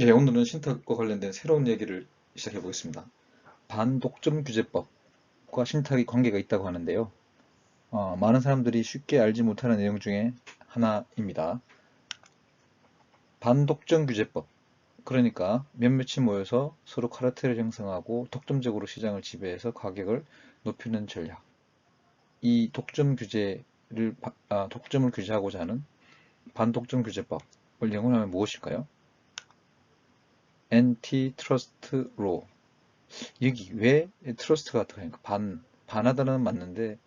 예, 오늘은 신탁과 관련된 새로운 얘기를 시작해 보겠습니다. 반독점 규제법과 신탁이 관계가 있다고 하는데요. 어, 많은 사람들이 쉽게 알지 못하는 내용 중에 하나입니다. 반독점 규제법. 그러니까 몇몇이 모여서 서로 카르텔을 형성하고 독점적으로 시장을 지배해서 가격을 높이는 전략. 이 독점 규제를 바- 아, 독점을 규제하고자 하는 반독점 규제법을 영어로 하면 무엇일까요? 엔티트러스트 로 여기 왜 트러스트가 들어가니까 반 반하다는 맞는데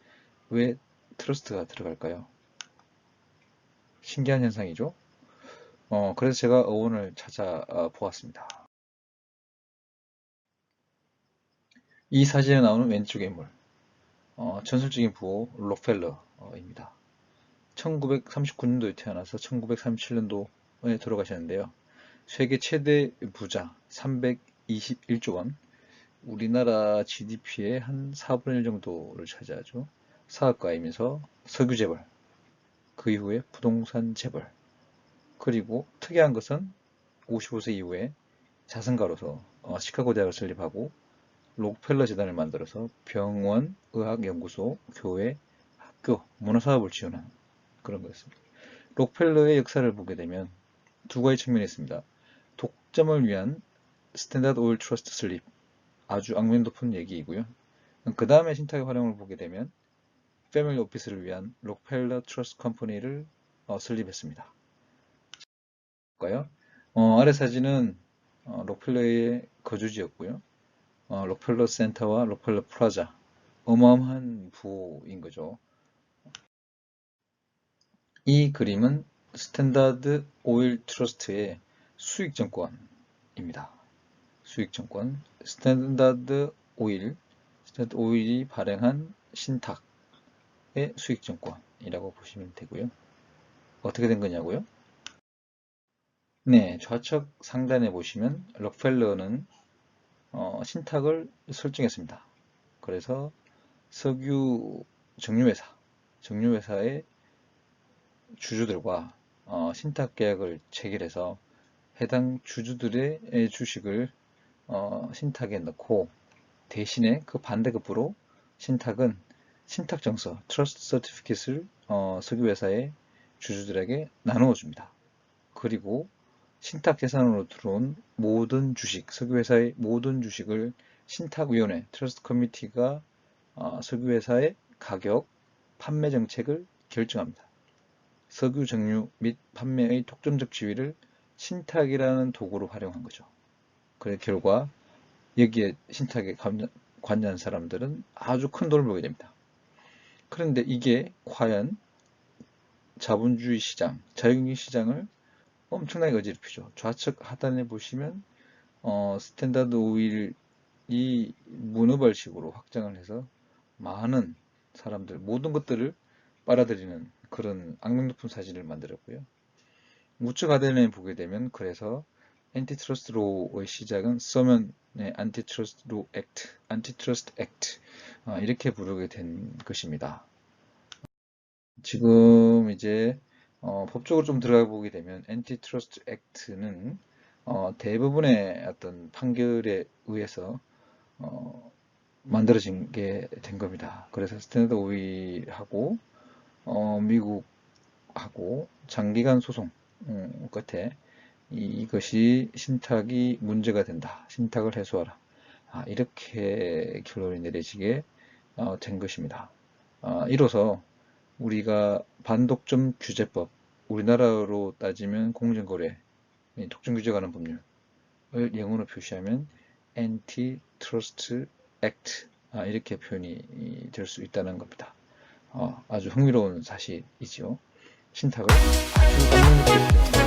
왜 트러스트가 들어갈까요? 신기한 현상이죠. 어, 그래서 제가 어원을 찾아보았습니다. 이 사진에 나오는 왼쪽 인물, 어, 전설적인 부호 록펠러입니다. 1939년도에 태어나서 1937년도에 돌아가셨는데요. 세계 최대 부자 321조 원, 우리나라 GDP의 한 4분의 1 정도를 차지하죠. 사업가이면서 석유 재벌, 그 이후에 부동산 재벌, 그리고 특이한 것은 55세 이후에 자선가로서 어, 시카고 대학을 설립하고 록펠러 재단을 만들어서 병원, 의학연구소, 교회, 학교, 문화사업을 지원한 그런 거였습니다. 록펠러의 역사를 보게 되면 두 가지 측면이 있습니다. 독점을 위한 스탠다드 오일 트러스트 설립 아주 악명 높은 얘기이고요. 그 다음에 신탁의 활용을 보게 되면 패밀리 오피스를 위한 록펠러 트러스트 컴퍼니를 어, 설립했습니다. 볼까요? 어, 아래 사진은 어, 록펠러의 거주지였고요. 어, 록펠러 센터와 록펠러 프라자 어마어마한 부인 거죠. 이 그림은 스탠다드 오일 트러스트의 수익증권입니다. 수익증권 스탠다드 오일 스탠다드 오일이 발행한 신탁의 수익증권이라고 보시면 되고요. 어떻게 된 거냐고요? 네, 좌측 상단에 보시면 록펠러는 어, 신탁을 설정했습니다. 그래서 석유 정유회사, 정유회사의 주주들과 어, 신탁 계약을 체결해서 해당 주주들의 주식을 어, 신탁에 넣고 대신에 그 반대급부로 신탁은 신탁정서 트러스트 서티피킷을 어, 석유회사의 주주들에게 나누어 줍니다. 그리고 신탁 계산으로 들어온 모든 주식, 석유회사의 모든 주식을 신탁위원회, 트러스트 커미티가 어, 석유회사의 가격, 판매 정책을 결정합니다. 석유 정유 및 판매의 독점적 지위를 신탁이라는 도구로 활용한 거죠. 그의 결과 여기에 신탁에 관여- 관여한 사람들은 아주 큰 돈을 벌게 됩니다. 그런데 이게 과연 자본주의 시장, 자유경제 시장을 엄청나게 어지럽히죠. 좌측 하단에 보시면 어, 스탠다드 오일이 문어발식으로 확장을 해서 많은 사람들, 모든 것들을 빨아들이는 그런 악명 높은 사진을 만들었고요. 우측 하단에 보게 되면 그래서 엔티트러스트 로의 시작은 서면의 안티트러스트 로 액트, 안티트러스트 액트 이렇게 부르게 된 것입니다. 지금 이제 어, 법적으로 좀 들어가 보게 되면 엔티트러스트 액트는 어, 대부분의 어떤 판결에 의해서 어, 만들어진 게 된 겁니다. 그래서 스탠다드 오일하고 어, 미국하고 장기간 소송 음, 끝에 이- 이것이 신탁이 문제가 된다. 신탁을 해소하라. 아, 이렇게 결론이 내려지게 어, 된 것입니다. 아, 이로써 우리가 반독점 규제법, 우리나라로 따지면 공정거래, 이 독점 규제 관한 법률을 영어로 표시하면 Antitrust Act 아, 이렇게 표현이 될 수 있다는 겁니다. 어, 아주 흥미로운 사실이지요. 신탁을 아주 악명높게 표현합니다.